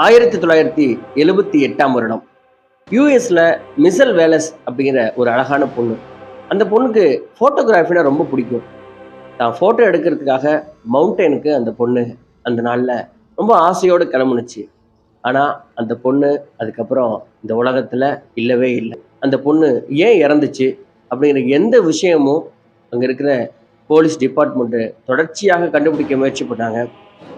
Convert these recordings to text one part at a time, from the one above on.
ஆயிரத்தி தொள்ளாயிரத்தி எழுபத்தி எட்டாம் வருடம். யூஎஸ்ல மிசல் வேலஸ் அப்படிங்கிற ஒரு அழகான பொண்ணு. அந்த பொண்ணுக்கு ஃபோட்டோகிராஃபினா ரொம்ப பிடிக்கும். தான் ஃபோட்டோ எடுக்கிறதுக்காக மவுண்டனுக்கு அந்த பொண்ணு அந்த நாளில் ரொம்ப ஆசையோடு கிளம்புனுச்சு. ஆனால் அந்த பொண்ணு அதுக்கப்புறம் இந்த உலகத்தில் இல்லவே இல்லை. அந்த பொண்ணு ஏன் இறந்துச்சு அப்படிங்கிற எந்த விஷயமும் அங்கே இருக்கிற போலீஸ் டிபார்ட்மெண்ட்டு தொடர்ச்சியாக கண்டுபிடிக்க முயற்சி பண்ணாங்க.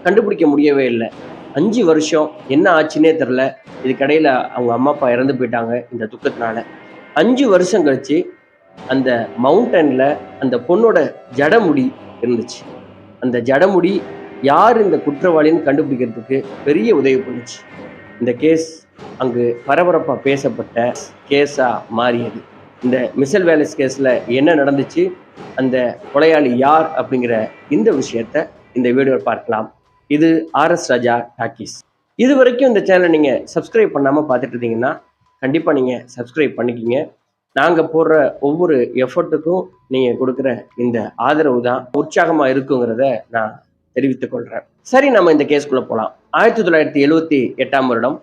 கண்டுபிடிக்க முடியவே இல்லை. அஞ்சு வருஷம் என்ன ஆச்சுன்னே தெரில இதுக்கடையில் அவங்க அம்மா அப்பா இறந்து போயிட்டாங்க இந்த துக்கத்தினால. அஞ்சு வருஷம் கழிச்சு அந்த மவுண்டனில் அந்த பொண்ணோட ஜடமுடி இருந்துச்சு. அந்த ஜடமுடி யார் இந்த குற்றவாளின்னு கண்டுபிடிக்கிறதுக்கு பெரிய உதவி பண்ணுச்சு. இந்த கேஸ் அங்கு பரபரப்பாக பேசப்பட்ட கேஸாக மாறியது. இந்த மிசல் வேலஸ் கேஸில் என்ன நடந்துச்சு? அந்த கொலையாளி யார் அப்படிங்கிற இந்த விஷயத்த இந்த வீடியோவில் பார்க்கலாம். இது ஆர்எஸ் ராஜா டாக்கீஸ் இது வரைக்கும் இந்த சேனலை நீங்கள் சப்ஸ்கிரைப் பண்ணாமல் பார்த்துட்டு இருந்தீங்கன்னா கண்டிப்பாக நீங்கள் சப்ஸ்கிரைப் பண்ணிக்கிங்க. நாங்கள் போடுற ஒவ்வொரு எஃபர்ட்டுக்கும் நீங்கள் கொடுக்குற இந்த ஆதரவு தான் உற்சாகமாக இருக்குங்கிறத நான் தெரிவித்துக் கொள்கிறேன் சரி நம்ம இந்த கேஸ்குள்ளே போகலாம் ஆயிரத்தி தொள்ளாயிரத்தி எழுவத்தி எட்டாம் வருடம்.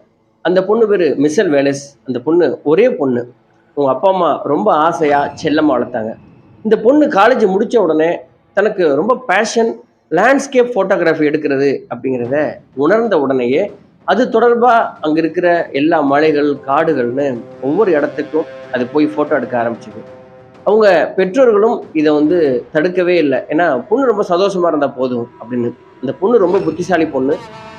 அந்த பொண்ணு பேர் மிசல் வேலஸ். அந்த பொண்ணு ஒரே பொண்ணு. உங்க அப்பா அம்மா ரொம்ப ஆசையாக செல்லமாக வளர்த்தாங்க. இந்த பொண்ணு காலேஜ் முடித்த உடனே தனக்கு ரொம்ப பேஷன் லேண்ட்ஸ்கேப் ஃபோட்டோகிராஃபி எடுக்கிறது அப்படிங்கிறத உணர்ந்த உடனேயே அது தொடர்பாக அங்கே இருக்கிற எல்லா மலைகள் காடுகள்னு ஒவ்வொரு இடத்துக்கும் அது போய் ஃபோட்டோ எடுக்க ஆரம்பிச்சுது. அவங்க பெற்றோர்களும் இதை வந்து தடுக்கவே இல்லை. ஏன்னா பொண்ணு ரொம்ப சந்தோஷமாக இருந்தால் போதும் அப்படின்னு. இந்த பொண்ணு ரொம்ப புத்திசாலி பொண்ணு.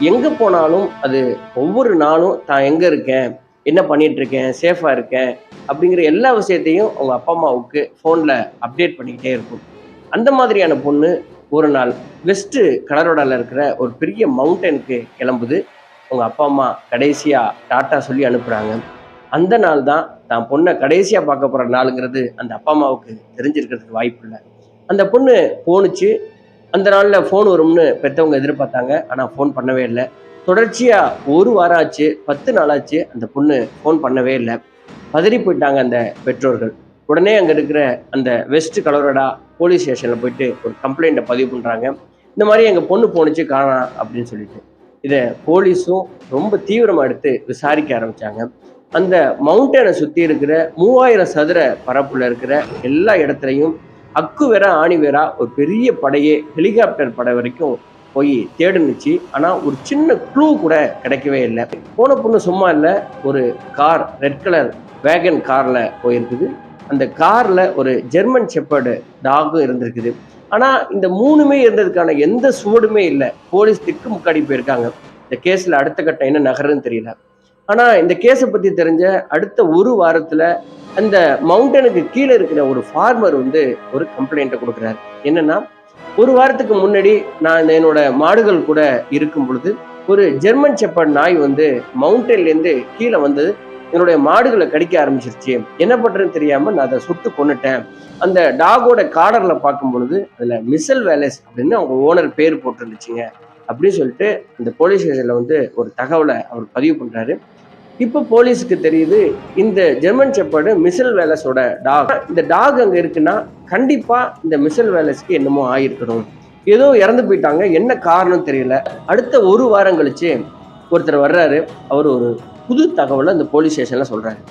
எங்கே போனாலும் அது ஒவ்வொரு நாளும் தான் எங்கே இருக்கேன்? என்ன பண்ணிட்டு இருக்கேன்? இருக்கேன்? அப்படிங்கிற எல்லா விஷயத்தையும் அவங்க அப்பா அம்மாவுக்கு ஃபோனில் அப்டேட் பண்ணிக்கிட்டே இருக்கும். அந்த மாதிரியான பொண்ணு ஒரு நாள் வெஸ்ட்டு கலரோடாவில் இருக்கிற ஒரு பெரிய மவுண்டனுக்கு கிளம்புது. அவங்க அப்பா அம்மா கடைசியாக டாட்டா சொல்லி அனுப்புகிறாங்க அந்த நாள் தான் தான் பொண்ணை கடைசியாக பார்க்க போகிற நாளுங்கிறது அந்த அப்பா அம்மாவுக்கு தெரிஞ்சிருக்கிறதுக்கு வாய்ப்பு இல்லை. அந்த பொண்ணு போணுச்சு. அந்த நாளில் ஃபோன் வரும்னு பெற்றவங்க எதிர்பார்த்தாங்க. ஆனால் ஃபோன் பண்ணவே இல்லை. தொடர்ச்சியாக ஒரு வாரம் ஆச்சு பத்து நாளாச்சு அந்த பொண்ணு ஃபோன் பண்ணவே இல்லை. பதறி போயிட்டாங்க அந்த பெற்றோர்கள். உடனே அங்கே இருக்கிற அந்த வெஸ்ட் கலோரடா போலீஸ் ஸ்டேஷனில் போயிட்டு ஒரு கம்ப்ளைண்ட்டை பதிவு பண்ணுறாங்க இந்த மாதிரி எங்கள் பொண்ணு போணுச்சு காணா அப்படின்னு சொல்லிட்டு. இதை போலீஸும் ரொம்ப தீவிரமாக எடுத்து விசாரிக்க ஆரம்பித்தாங்க அந்த மவுண்டனை சுற்றி இருக்கிற மூவாயிரம் சதுர பரப்பில் இருக்கிற எல்லா இடத்துலையும் அக்கு வேற ஆணி வேற ஒரு பெரிய படையே ஹெலிகாப்டர் படை வரைக்கும் போய் தேடுனுச்சு. ஆனால் ஒரு சின்ன க்ளூ கூட கிடைக்கவே இல்லை. போன பொண்ணு சும்மா இல்லை ஒரு கார் ரெட் கலர் வேகன் காரில் போயிருக்குது. அந்த காரில் ஒரு ஜெர்மன் செப்பர்டு டாகும் இருந்திருக்குது. ஆனால் இந்த மூணுமே இருந்ததுக்கான எந்த சுவடுமே இல்லை. போலீஸ் திக்கு முக்காடி போயிருக்காங்க. இந்த கேஸில் அடுத்த கட்டம் என்ன நகருன்னு தெரியல. ஆனால் இந்த கேஸை பற்றி தெரிஞ்ச அடுத்த ஒரு வாரத்தில் அந்த மவுண்டனுக்கு கீழே இருக்கிற ஒரு ஃபார்மர் வந்து ஒரு கம்ப்ளைண்ட்டை கொடுக்குறாரு. என்னன்னா ஒரு வாரத்துக்கு முன்னாடி நான் என்னோட மாடுகள் கூட இருக்கும் பொழுது ஒரு ஜெர்மன் செப்பர்ட் நாய் வந்து மவுண்டன்லேருந்து கீழே வந்து என்னுடைய மாடுகளை கடிக்க ஆரம்பிச்சிருச்சு. என்ன பண்ணுறேன்னு தெரியாம நான் அதை சுட்டு கொண்டுட்டேன் அந்த டாகோட காடர்ல பார்க்கும் பொழுது அதுல மிசல் வேலஸ் அப்படின்னு அவங்க ஓனர் பேர் போட்டுருந்துச்சுங்க. அப்படின்னு சொல்லிட்டு இந்த போலீஸ் ஸ்டேஷன்ல வந்து ஒரு தகவலை அவர் பதிவு பண்றாரு. இப்போ போலீஸுக்கு தெரியுது இந்த ஜெர்மன் செப்பர்டு மிசல் வேலஸோட டாக். இந்த டாக் அங்கே இருக்குன்னா கண்டிப்பாக இந்த மிசல் வேலஸ்க்கு என்னமோ ஆயிருக்கணும். ஏதோ இறந்து போயிட்டாங்க. என்ன காரணம் தெரியல. அடுத்த ஒரு வாரம் கழிச்சு ஒருத்தர் வர்றாரு. அவர் ஒரு புது தகவலை அந்த போலீஸ் ஸ்டேஷனில் சொல்கிறாங்க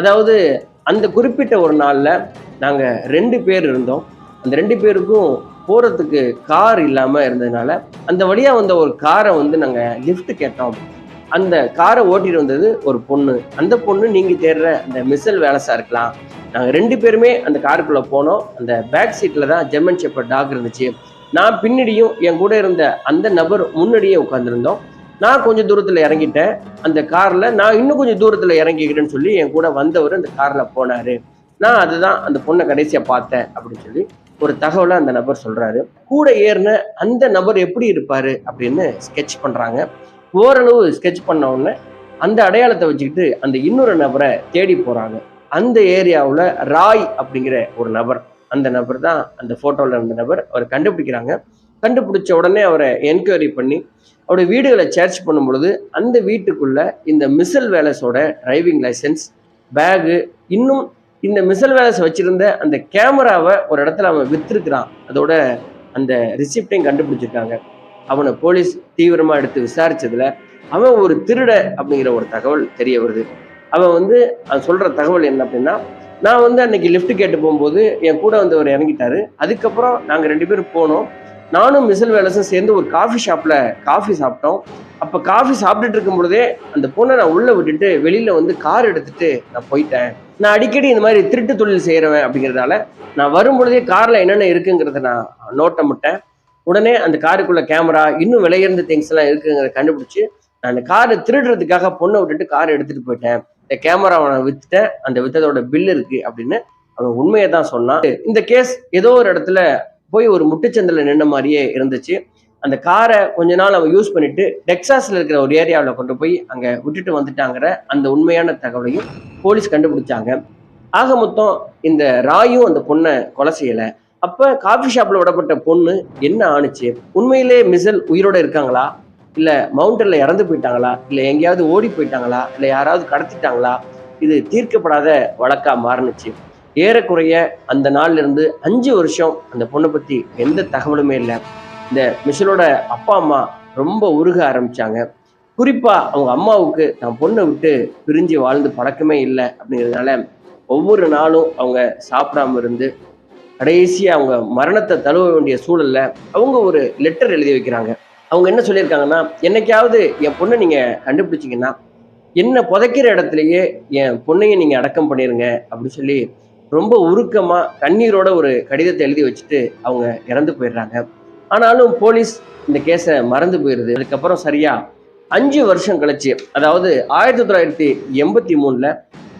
அதாவது அந்த குறிப்பிட்ட ஒரு நாளில் நாங்கள் ரெண்டு பேர் இருந்தோம். அந்த ரெண்டு பேருக்கும் போகிறதுக்கு கார் இல்லாமல் இருந்ததுனால அந்த வழியாக வந்த ஒரு காரை வந்து நாங்கள் லிஃப்ட் கேட்டோம். அந்த காரை ஓட்டிட்டு வந்தது ஒரு பொண்ணு. அந்த பொண்ணு நீங்கள் தேடுற அந்த மிசல் வேலஸா இருக்கலாம். நாங்கள் ரெண்டு பேருமே அந்த காருக்குள்ளே போனோம். அந்த பேக் சீட்டில் தான் ஜெர்மன் ஷெப்பர் டாக் இருந்துச்சு. நான் பின்னாடியும் என் கூட இருந்த அந்த நபர் முன்னாடியே உட்காந்துருந்தோம் நான் கொஞ்சம் தூரத்தில் இறங்கிட்டேன். அந்த காரில் நான் இன்னும் கொஞ்சம் தூரத்தில் இறங்கிக்கிறேன்னு சொல்லி என் கூட வந்தவர் அந்த காரில் போனார். நான் அதுதான் அந்த பொண்ணை கடைசியாக பார்த்தேன் அப்படின்னு சொல்லி ஒரு தகவலை அந்த நபர் சொல்கிறாரு கூட ஏறின அந்த நபர் எப்படி இருப்பார் அப்படின்னு ஸ்கெட்ச் பண்ணுறாங்க ஓரளவு ஸ்கெட்ச் பண்ண உடனே அந்த அடையாளத்தை வச்சுக்கிட்டு அந்த இன்னொரு நபரை தேடி போகிறாங்க அந்த ஏரியாவில் ராய் அப்படிங்கிற ஒரு நபர். அந்த நபர் தான் அந்த ஃபோட்டோவில் இருந்த நபர். அவர் கண்டுபிடிக்கிறாங்க. கண்டுபிடிச்ச உடனே அவரை என்கொயரி பண்ணி அவருடைய வீடுகளை சர்ச் பண்ணும் பொழுது அந்த வீட்டுக்குள்ள இந்த மிசல் வேலஸோட டிரைவிங் லைசன்ஸ் பேகு இன்னும் இந்த மிசல் வேலஸ் வச்சிருந்த அந்த கேமராவை ஒரு இடத்துல அவன் விற்றுருக்கிறான் அதோட அந்த ரிசிப்டையும் கண்டுபிடிச்சிருக்காங்க. அவனை போலீஸ் தீவிரமாக எடுத்து விசாரிச்சதுல அவன் ஒரு திருட அப்படிங்கிற ஒரு தகவல் தெரிய வருது. அவன் வந்து அவன் சொல்ற தகவல் என்ன அப்படின்னா நான் வந்து அன்னைக்கு லிஃப்ட் கேட்டு போகும்போது என் கூட வந்து அவர் இறங்கிட்டாரு. அதுக்கப்புறம் நாங்கள் ரெண்டு பேரும் போனோம். நானும் மிசல் வேலஸும் சேர்ந்து ஒரு காஃபி ஷாப்பில் காஃபி சாப்பிட்டோம். அப்போ காஃபி சாப்பிட்டுட்டு இருக்கும் பொழுதே அந்த பொண்ணை நான் உள்ளே விட்டுட்டு வெளியில் வந்து கார் எடுத்துட்டு நான் போயிட்டேன். நான் அடிக்கடி இந்த மாதிரி திருட்டு தொழில் செய்கிறவன் அப்படிங்கிறதால நான் வரும் பொழுதே காரில் என்னென்ன இருக்குங்கிறத நான் நோட்டமிட்டேன் உடனே அந்த காருக்குள்ள கேமரா இன்னும் விலையுறந்த திங்ஸ் எல்லாம் இருக்குங்கிறத கண்டுபிடிச்சி நான் அந்த காரை திருடுறதுக்காக பொண்ணை விட்டுட்டு காரை எடுத்துட்டு போயிட்டேன். இந்த கேமராவை நான் வித்துட்டேன். அந்த வித்ததோட பில் இருக்கு அப்படின்னு அவன் உண்மையை தான் சொன்னான். இந்த கேஸ் ஏதோ ஒரு இடத்துல போய் ஒரு முட்டுச்சந்தில் நின்ன மாதிரியே இருந்துச்சு. அந்த காரை கொஞ்ச நாள் அவன் யூஸ் பண்ணிட்டு டெக்ஸாஸில் இருக்கிற ஒரு ஏரியாவில் கொண்டு போய் அங்கே விட்டுட்டு வந்துட்டாங்கிற அந்த உண்மையான தகவலையும் போலீஸ் கண்டுபிடிச்சாங்க. ஆக மொத்தம் இந்த ராயும் அந்த பொண்ணை கொலை செய்யலை. அப்போ காஃபி ஷாப்பில் விடப்பட்ட பொண்ணு என்ன ஆணுச்சு? உண்மையிலே மிசல் உயிரோட இருக்காங்களா? இல்லை மவுண்டனில் இறந்து போயிட்டாங்களா? இல்லை எங்கேயாவது ஓடி போயிட்டாங்களா? இல்லை யாராவது கடத்திட்டாங்களா? இது தீர்க்கப்படாத வழக்காக மாறுனுச்சு. ஏறக்குறைய அந்த நாள்லேருந்து அஞ்சு வருஷம் அந்த பொண்ணை பற்றி எந்த தகவலுமே இல்லை. இந்த மிஷலோட அப்பா அம்மா ரொம்ப உருக ஆரம்பித்தாங்க குறிப்பாக அவங்க அம்மாவுக்கு நான் பொண்ணை விட்டு பிரிஞ்சு வாழ்ந்து பழக்கமே இல்லை அப்படிங்கிறதுனால ஒவ்வொரு நாளும் அவங்க சாப்பிடாம இருந்து கடைசியாக அவங்க மரணத்தை தழுவ வேண்டிய சூழலில் அவங்க ஒரு லெட்டர் எழுதி வைக்கிறாங்க. அவங்க என்ன சொல்லியிருக்காங்கன்னா என்னைக்காவது என் பொண்ணை நீங்கள் கண்டுபிடிச்சிங்கன்னா என்ன புதைக்கிற இடத்துலையே என் பொண்ணையை நீங்கள் அடக்கம் பண்ணிடுங்க அப்படின்னு சொல்லி ரொம்ப உருக்கமாக கண்ணீரோட ஒரு கடிதத்தை எழுதி வச்சுட்டு அவங்க இறந்து போயிடுறாங்க. ஆனாலும் போலீஸ் இந்த கேஸை மறந்து போயிடுது அதுக்கப்புறம் சரியா அஞ்சு வருஷம் கழிச்சு அதாவது ஆயிரத்தி தொள்ளாயிரத்தி எண்பத்தி மூணில்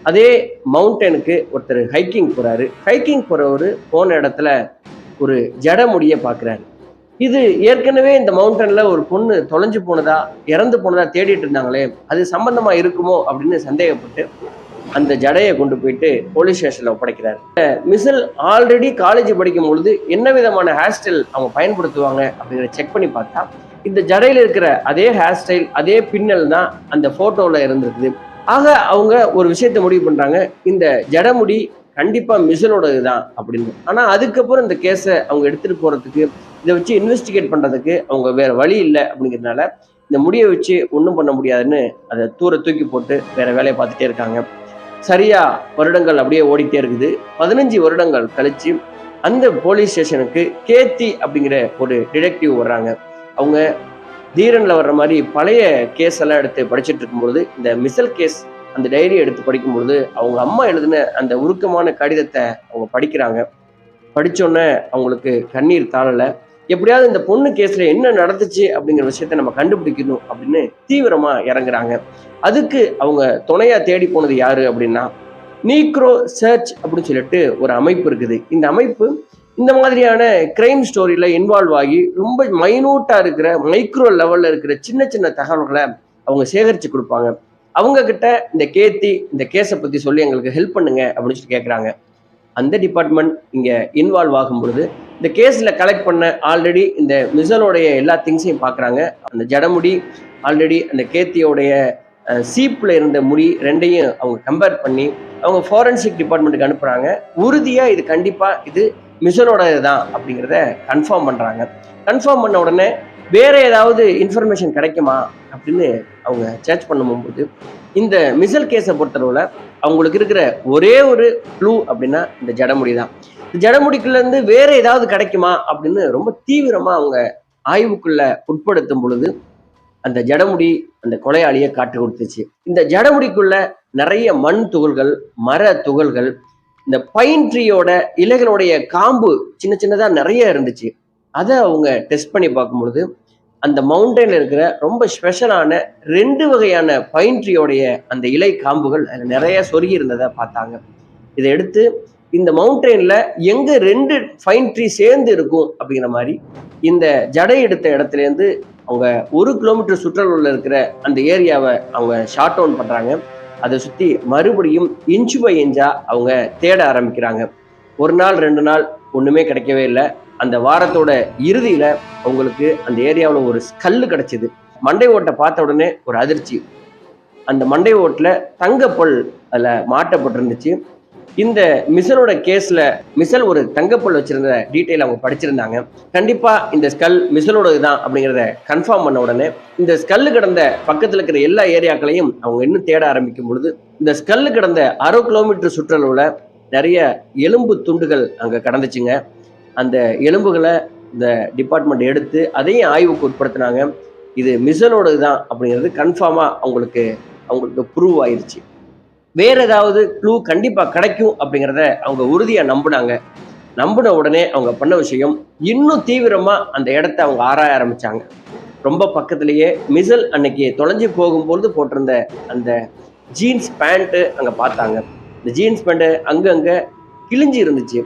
அதே மவுண்டனுக்கு ஒருத்தர் ஹைக்கிங் போகிறாரு ஹைக்கிங் போகிறவர் போன இடத்துல ஒரு ஜடமுடியை பார்க்குறாரு இது ஏற்கனவே இந்த மவுண்டனில் ஒரு பொண்ணு தொலைஞ்சு போனதா இறந்து போனதா தேடிட்டு இருந்தாங்களே அது சம்பந்தமாக இருக்குமோ அப்படின்னு சந்தேகப்பட்டு அந்த ஜடையை கொண்டு போயிட்டு போலீஸ் ஸ்டேஷன்ல ஒப்படைக்கிறார். மிசில் ஆல்ரெடி காலேஜ் படிக்கும் பொழுது என்ன விதமான ஹேர் ஸ்டைல் அவங்க பயன்படுத்துவாங்க அப்படிங்கிற செக் பண்ணி பார்த்தா இந்த ஜடையில் இருக்கிற அதே ஹேர் ஸ்டைல் அதே பின்னல் தான் அந்த ஃபோட்டோவில் இருந்திருக்குது. ஆக அவங்க ஒரு விஷயத்த முடிவு பண்ணுறாங்க இந்த ஜடமுடி கண்டிப்பாக மிசிலோடது தான் அப்படின்னு. ஆனால் அதுக்கப்புறம் இந்த கேஸை அவங்க எடுத்துகிட்டு போகிறதுக்கு இதை வச்சு இன்வெஸ்டிகேட் பண்ணுறதுக்கு அவங்க வேறு வழி இல்லை அப்படிங்கிறதுனால இந்த முடியை வச்சு ஒன்றும் பண்ண முடியாதுன்னு அதை தூர தூக்கி போட்டு வேறு வேலையை பார்த்துட்டே இருக்காங்க. சரியா வருடங்கள் அப்படியே ஓடிட்டே இருக்குது. பதினஞ்சு வருடங்கள் கழிச்சு அந்த போலீஸ் ஸ்டேஷனுக்கு கேத்தி அப்படிங்கிற ஒரு டிடெக்டிவ் வர்றாங்க. அவங்க தீரனில் வர்ற மாதிரி பழைய கேஸ் எல்லாம் எடுத்து படிச்சுட்டு இருக்கும்பொழுது இந்த மிசல் கேஸ் அந்த டைரி எடுத்து படிக்கும்பொழுது அவங்க அம்மா எழுதின அந்த உருக்கமான கடிதத்தை அவங்க படிக்கிறாங்க. படிச்சோன்னே அவங்களுக்கு கண்ணீர் தாழலை. எப்படியாவது இந்த பொண்ணு கேஸ்ல என்ன நடந்துச்சு அப்படிங்கிற விஷயத்த நம்ம கண்டுபிடிக்கணும் அப்படின்னு தீவிரமா இறங்குறாங்க. அதுக்கு அவங்க துணையா தேடி போனது யாரு அப்படின்னா நீக்ரோ சர்ச் அப்படின்னு சொல்லிட்டு ஒரு அமைப்பு இருக்குது. இந்த அமைப்பு இந்த மாதிரியான கிரைம் ஸ்டோரியில் இன்வால்வ் ஆகி ரொம்ப மைனூட்டாக இருக்கிற மைக்ரோ லெவலில் இருக்கிற சின்ன சின்ன தகவல்களை அவங்க சேகரித்து கொடுப்பாங்க. அவங்க கிட்ட இந்த கேத்தி இந்த கேஸை பற்றி சொல்லி எங்களுக்கு ஹெல்ப் பண்ணுங்க அப்படின்னு சொல்லி கேட்குறாங்க அந்த டிபார்ட்மெண்ட் இங்கே இன்வால்வ் ஆகும் பொழுது இந்த கேஸில் கலெக்ட் பண்ண ஆல்ரெடி இந்த மிசலோடைய எல்லா திங்ஸையும் பார்க்குறாங்க. அந்த ஜடமுடி ஆல்ரெடி அந்த கேத்தியோடைய சீப்பில் இருந்த முடி ரெண்டையும் அவங்க கம்பேர் பண்ணி அவங்க ஃபாரன்சிக் டிபார்ட்மெண்ட்டுக்கு அனுப்புகிறாங்க உறுதியாக இது கண்டிப்பாக இது மிசலோட தான் அப்படிங்கிறத கன்ஃபார்ம் பண்ணுறாங்க கன்ஃபார்ம் பண்ண உடனே வேறு ஏதாவது இன்ஃபர்மேஷன் கிடைக்குமா அப்படின்னு அவங்க சர்ச் பண்ணும்போது இந்த மிசல் கேஸை பொறுத்தளவில் அவங்களுக்கு இருக்கிற ஒரே ஒரு ப்ளூ அப்படின்னா இந்த ஜடமுடி தான் இந்த ஜடமுடிக்குள்ளேருந்து வேற ஏதாவது கிடைக்குமா அப்படின்னு ரொம்ப தீவிரமாக அவங்க ஆய்வுக்குள்ள உட்படுத்தும் பொழுது அந்த ஜடமுடி அந்த கொலையாளியை காட்டு கொடுத்துச்சு. இந்த ஜடமுடிக்குள்ள நிறைய மண் துகள்கள் மர துகள்கள் இந்த பைன் ட்ரீயோட இலைகளுடைய காம்பு சின்ன சின்னதாக நிறைய இருந்துச்சு. அதை அவங்க டெஸ்ட் பண்ணி பார்க்கும் பொழுது அந்த மவுண்டன் இருக்கிற ரொம்ப ஸ்பெஷலான ரெண்டு வகையான பைன் ட்ரீயோடைய அந்த இலை காம்புகள் அதில் நிறைய சொருகி இருந்ததை பார்த்தாங்க. இதை எடுத்து இந்த மவுண்டன்ல எங்க ரெண்டு ஃபைன் ட்ரீ சேர்ந்து இருக்கும் அப்படிங்கிற மாதிரி இந்த ஜடை எடுத்த இடத்துலேருந்து அவங்க ஒரு கிலோமீட்டர் சுற்றளவில் இருக்கிற அந்த ஏரியாவை அவங்க ஷார்ட் டவுன் பண்றாங்க. அதை சுற்றி மறுபடியும் இன்ச்சு பை இன்ச்சா அவங்க தேட ஆரம்பிக்கிறாங்க. ஒரு நாள் ரெண்டு நாள் ஒன்றுமே கிடைக்கவே இல்லை. அந்த வாரத்தோட இறுதியில அவங்களுக்கு அந்த ஏரியாவில் ஒரு கல் கிடைச்சிது. மண்டை ஓட்டை பார்த்த உடனே ஒரு அதிர்ச்சி. அந்த மண்டை ஓட்டில் தங்கப்பல் அதில் மாட்டப்பட்டிருந்துச்சு. இந்த மிசலோட கேஸில் மிசல் ஒரு தங்கப்பல் வச்சுருந்த டீட்டெயில் அவங்க படிச்சிருந்தாங்க. கண்டிப்பாக இந்த ஸ்கல் மிசலோடது தான் அப்படிங்கிறத கன்ஃபார்ம் பண்ண உடனே இந்த ஸ்கல்லு கிடந்த பக்கத்தில் இருக்கிற எல்லா ஏரியாக்களையும் அவங்க இன்னும் தேட ஆரம்பிக்கும் பொழுது இந்த ஸ்கல்லு கிடந்த அரை கிலோமீட்டர் சுற்றளவில் நிறைய எலும்பு துண்டுகள் அங்கே கடந்துச்சுங்க. அந்த எலும்புகளை இந்த டிபார்ட்மெண்ட் எடுத்து அதையும் ஆய்வுக்கு உட்படுத்தினாங்க. இது மிசலோடது தான் அப்படிங்கிறது கன்ஃபார்மாக அவங்களுக்கு அவங்களுக்கு ப்ரூவ் ஆயிடுச்சு வேற ஏதாவது க்ளூ கண்டிப்பாக கிடைக்கும் அப்படிங்கிறத அவங்க உறுதியாக நம்பினாங்க. நம்பின உடனே அவங்க பண்ண விஷயம் இன்னும் தீவிரமாக அந்த இடத்த அவங்க ஆராய ஆரம்பித்தாங்க ரொம்ப பக்கத்திலேயே மிசல் அன்னைக்கு தொலைஞ்சு போகும்பொழுது போட்டிருந்த அந்த ஜீன்ஸ் பேண்ட்டு அங்கே பார்த்தாங்க. இந்த ஜீன்ஸ் பேண்ட்டு அங்கங்கே கிழிஞ்சு இருந்துச்சு.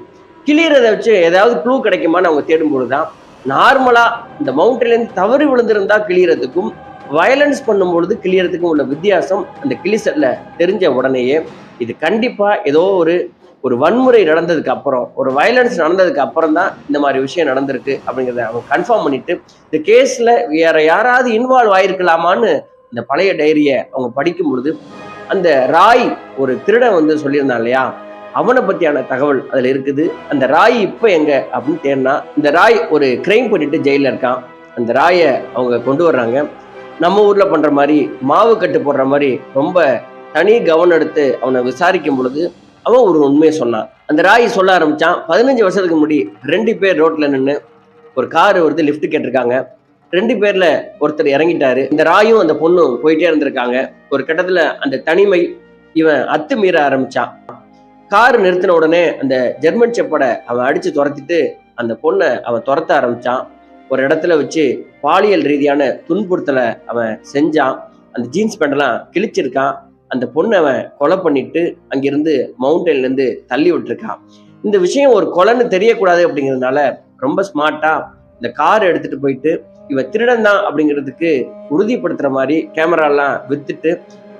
கிளியறதை வச்சு ஏதாவது க்ளூ கிடைக்குமான்னு அவங்க தேடும்பொழுது தான் நார்மலாக இந்த மவுண்டன்லேருந்து தவறி விழுந்திருந்தா கிளியறதுக்கும் வயலன்ஸ் பண்ணும்பொழுது கிளியறதுக்கும் உள்ள வித்தியாசம் அந்த கிளிசட்டில் தெரிஞ்ச உடனேயே இது கண்டிப்பாக ஏதோ ஒரு ஒரு வன்முறை நடந்ததுக்கு அப்புறம் ஒரு வயலன்ஸ் நடந்ததுக்கு அப்புறம் தான் இந்த மாதிரி விஷயம் நடந்திருக்கு அப்படிங்கிறத அவங்க கன்ஃபார்ம் பண்ணிட்டு இந்த கேஸில் வேற யாராவது இன்வால்வ் ஆயிருக்கலாமான்னு இந்த பழைய டைரியை அவங்க படிக்கும் பொழுது அந்த ராய் ஒரு திருடன் வந்து சொல்லியிருந்தான் இல்லையா? அவனை பற்றியான தகவல் அதில் இருக்குது. அந்த ராய் இப்போ எங்கே அப்படின்னு தேடினா இந்த ராய் ஒரு கிரைம் பண்ணிட்டு ஜெயிலில் இருக்கான். அந்த ராயை அவங்க கொண்டு வர்றாங்க. நம்ம ஊரில் பண்ணுற மாதிரி மாவு கட்டு போடுற மாதிரி ரொம்ப தனி கவனம் எடுத்து அவனை விசாரிக்கும் பொழுது அவன் ஒரு உண்மையை சொன்னான். அந்த ராய் சொல்ல ஆரம்பித்தான் பதினஞ்சு வருஷத்துக்கு முன்னாடி ரெண்டு பேர் ரோட்டில் நின்று ஒரு கார் வருது லிஃப்ட் கேட்டிருக்காங்க. ரெண்டு பேர்ல ஒருத்தர் இறங்கிட்டாரு. இந்த ராயும் அந்த பொண்ணும் போயிட்டே இருந்திருக்காங்க. ஒரு கட்டத்துல அந்த தனிமை இவன் அத்துமீற ஆரம்பிச்சான். கார் நிறுத்தின உடனே அந்த ஜெர்மன் செப்படை அவன் அடிச்சு துரத்திட்டு அந்த பொண்ணை அவன் துரத்த ஆரம்பிச்சான். ஒரு இடத்துல வச்சு பாலியல் ரீதியான துன்புறுத்தலை அவன் செஞ்சான். அந்த ஜீன்ஸ் பேண்டெல்லாம் கிழிச்சிருக்கான். அந்த பொண்ணை அவன் கொலை பண்ணிட்டு அங்கிருந்து மவுண்டன்லேருந்து தள்ளி விட்டுருக்கான். இந்த விஷயம் ஒரு கொலைன்னு தெரியக்கூடாது அப்படிங்கிறதுனால ரொம்ப ஸ்மார்ட்டா இந்த கார் எடுத்துட்டு போயிட்டு இவன் திருடன் தான் அப்படிங்கிறதுக்கு உறுதிப்படுத்துற மாதிரி கேமராலாம் வித்துட்டு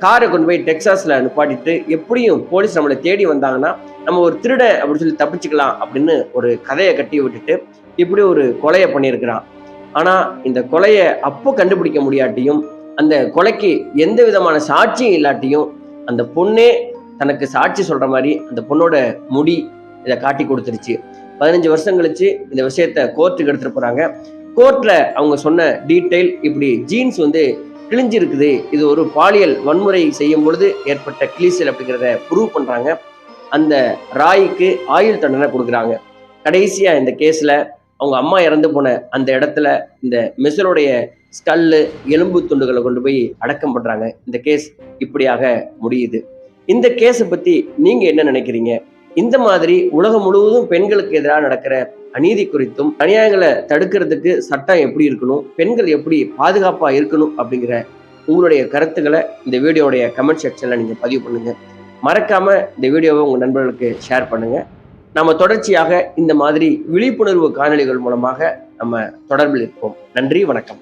காரை கொண்டு போய் டெக்ஸாஸில் நிப்பாட்டிட்டு எப்படியும் போலீஸ் நம்மளை தேடி வந்தாங்கன்னா நம்ம ஒரு திருட அப்படின்னு சொல்லி தப்பிச்சுக்கலாம் அப்படின்னு ஒரு கதையை கட்டி விட்டுட்டு இப்படி ஒரு கொலையை பண்ணியிருக்கிறான். ஆனால் இந்த கொலையை அப்போ கண்டுபிடிக்க முடியாட்டியும் அந்த கொலைக்கு எந்த விதமான சாட்சியும் இல்லாட்டியும் அந்த பொண்ணே தனக்கு சாட்சி சொல்கிற மாதிரி அந்த பொண்ணோட முடி இதை காட்டி கொடுத்துருச்சு. பதினஞ்சு வருஷம் கழிச்சு இந்த விஷயத்த கோர்ட்டுக்கு எடுத்துகிட்டு போகிறாங்க கோர்ட்டில் அவங்க சொன்ன டீட்டெயில் இப்படி ஜீன்ஸ் வந்து கிழிஞ்சிருக்குது இது ஒரு பாலியல் வன்முறை செய்யும் பொழுது ஏற்பட்ட கிளீசல் அப்படிங்கிறத ப்ரூவ் பண்ணுறாங்க அந்த ராய்க்கு ஆயுள் தண்டனை கொடுக்குறாங்க. கடைசியாக இந்த கேஸில் அவங்க அம்மா இறந்து போன அந்த இடத்துல இந்த மிசருடைய ஸ்கல்லு எலும்பு துண்டுகளை கொண்டு போய் அடக்கம் பண்ணுறாங்க இந்த கேஸ் இப்படியாக முடியுது. இந்த கேஸை பற்றி நீங்கள் என்ன நினைக்கிறீங்க? இந்த மாதிரி உலகம் முழுவதும் பெண்களுக்கு எதிராக நடக்கிற அநீதி குறித்தும் அநியாயங்களை தடுக்கிறதுக்கு சட்டம் எப்படி இருக்கணும் பெண்கள் எப்படி பாதுகாப்பா இருக்கணும் அப்படிங்கிற உங்களுடைய கருத்துக்களை இந்த வீடியோடைய கமெண்ட் செக்ஷன்ல நீங்க பதிவு பண்ணுங்க. மறக்காம இந்த வீடியோவை உங்க நண்பர்களுக்கு ஷேர் பண்ணுங்க. நம்ம தொடர்ச்சியாக இந்த மாதிரி விழிப்புணர்வு காணொலிகள் மூலமாக நம்ம தொடர்பில் இருப்போம். நன்றி வணக்கம்.